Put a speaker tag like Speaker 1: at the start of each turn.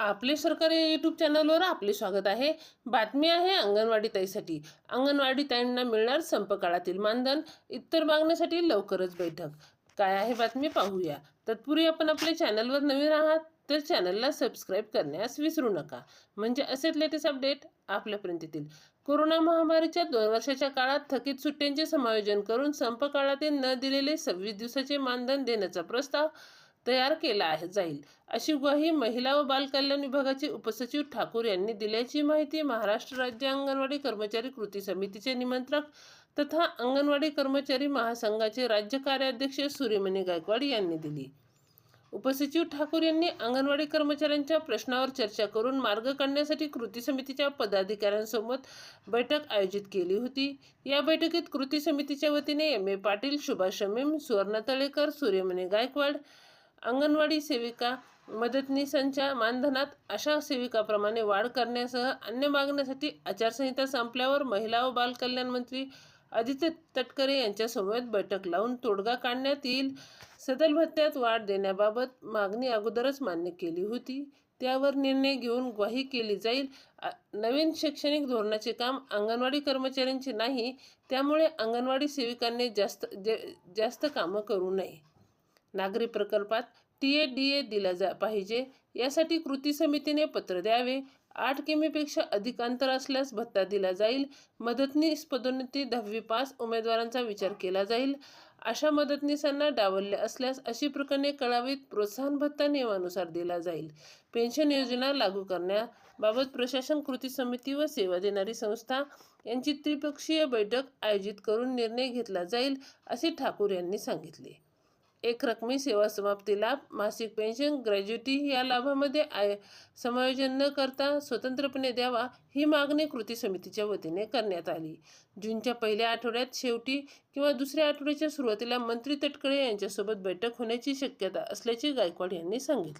Speaker 1: आपले सरकारी यूट्यूब चॅनलवर आपले स्वागत आहे. बातमी आहे अंगणवाडी ताईसाठी. अंगणवाडी ताईंना मिळणार संप काळातील मानधन. इतर मागण्यासाठी लवकरच बैठक. काय आहे बातमी पाहूया. तत्पूर्वी आपण आपल्या चॅनलवर नवीन आहात तर चॅनलला सबस्क्राईब करण्यास विसरू नका. म्हणजे असेच लेटेस्ट अपडेट आपल्यापर्यंत येतील. कोरोना महामारीच्या दोन वर्षाच्या काळात थकीत सुट्ट्यांचे समायोजन करून संप काळातील न दिलेले सव्वीस दिवसाचे मानधन देण्याचा प्रस्ताव तयार केला आहे जाईल. अशी ग्वाही महिला व बालकल्याण विभागाचे उपसचिव ठाकूर यांनी दिल्याची माहिती महाराष्ट्र राज्य अंगणवाडी कर्मचारी कृती समितीचे निमंत्रक तथा अंगणवाडी कर्मचारी महासंघाचे राज्य कार्याध्यक्ष सूर्यमणी गायकवाड यांनी दिली. उपसचिव ठाकूर यांनी अंगणवाडी कर्मचाऱ्यांच्या प्रश्नावर चर्चा करून मार्ग काढण्यासाठी कृती समितीच्या पदाधिकाऱ्यांसोबत बैठक आयोजित केली होती. या बैठकीत कृती समितीच्या वतीने एम ए पाटील सुभाष शमीम सुवर्ण तळेकर सूर्यमणी गायकवाड अंगणवाडी सेविका मदतनीसांच्या मानधनात अशा सेविकाप्रमाणे वाढ करण्यासह अन्य मागण्यासाठी आचारसंहिता संपल्यावर महिला व बालकल्याण मंत्री आदित्य तटकरे यांच्यासमवेत बैठक लावून तोडगा काढण्यात येईल. सदल भत्त्यात वाढ देण्याबाबत मागणी अगोदरच मान्य केली होती. त्यावर निर्णय घेऊन ग्वाही केली जाईल. नवीन शैक्षणिक धोरणाचे काम अंगणवाडी कर्मचाऱ्यांचे नाही त्यामुळे अंगणवाडी सेविकांनी जास्त जे- जास्त कामं करू नये. नागरी प्रकल्पात टी ए डी ए दिला जा पाहिजे. यासाठी कृती समितीने पत्र द्यावे. आठ किमीपेक्षा अधिक अंतर असल्यास भत्ता दिला जाईल. मदतनीस पदोन्नती दहावी पास उमेदवारांचा विचार केला जाईल. अशा मदतनीसांना डावलले असल्यास अशी प्रकरणे कळावीत. प्रोत्साहन भत्ता नियमानुसार दिला जाईल. पेन्शन योजना लागू करण्याबाबत प्रशासन कृती समिती व सेवा देणारी संस्था यांची त्रिपक्षीय बैठक आयोजित करून निर्णय घेतला जाईल असे ठाकूर यांनी सांगितले. एक रकमी सेवा समाप्ती लाभ मासिक पेन्शन ग्रॅज्युटी या लाभामध्ये आय समायोजन न करता स्वतंत्रपणे द्यावा ही मागणी कृती समितीच्या वतीने करण्यात आली. जूनच्या पहिल्या आठवड्यात शेवटी किंवा दुसऱ्या आठवड्याच्या सुरुवातीला मंत्री तटकरे यांच्यासोबत बैठक होण्याची शक्यता असल्याचे गायकवाड यांनी सांगितले.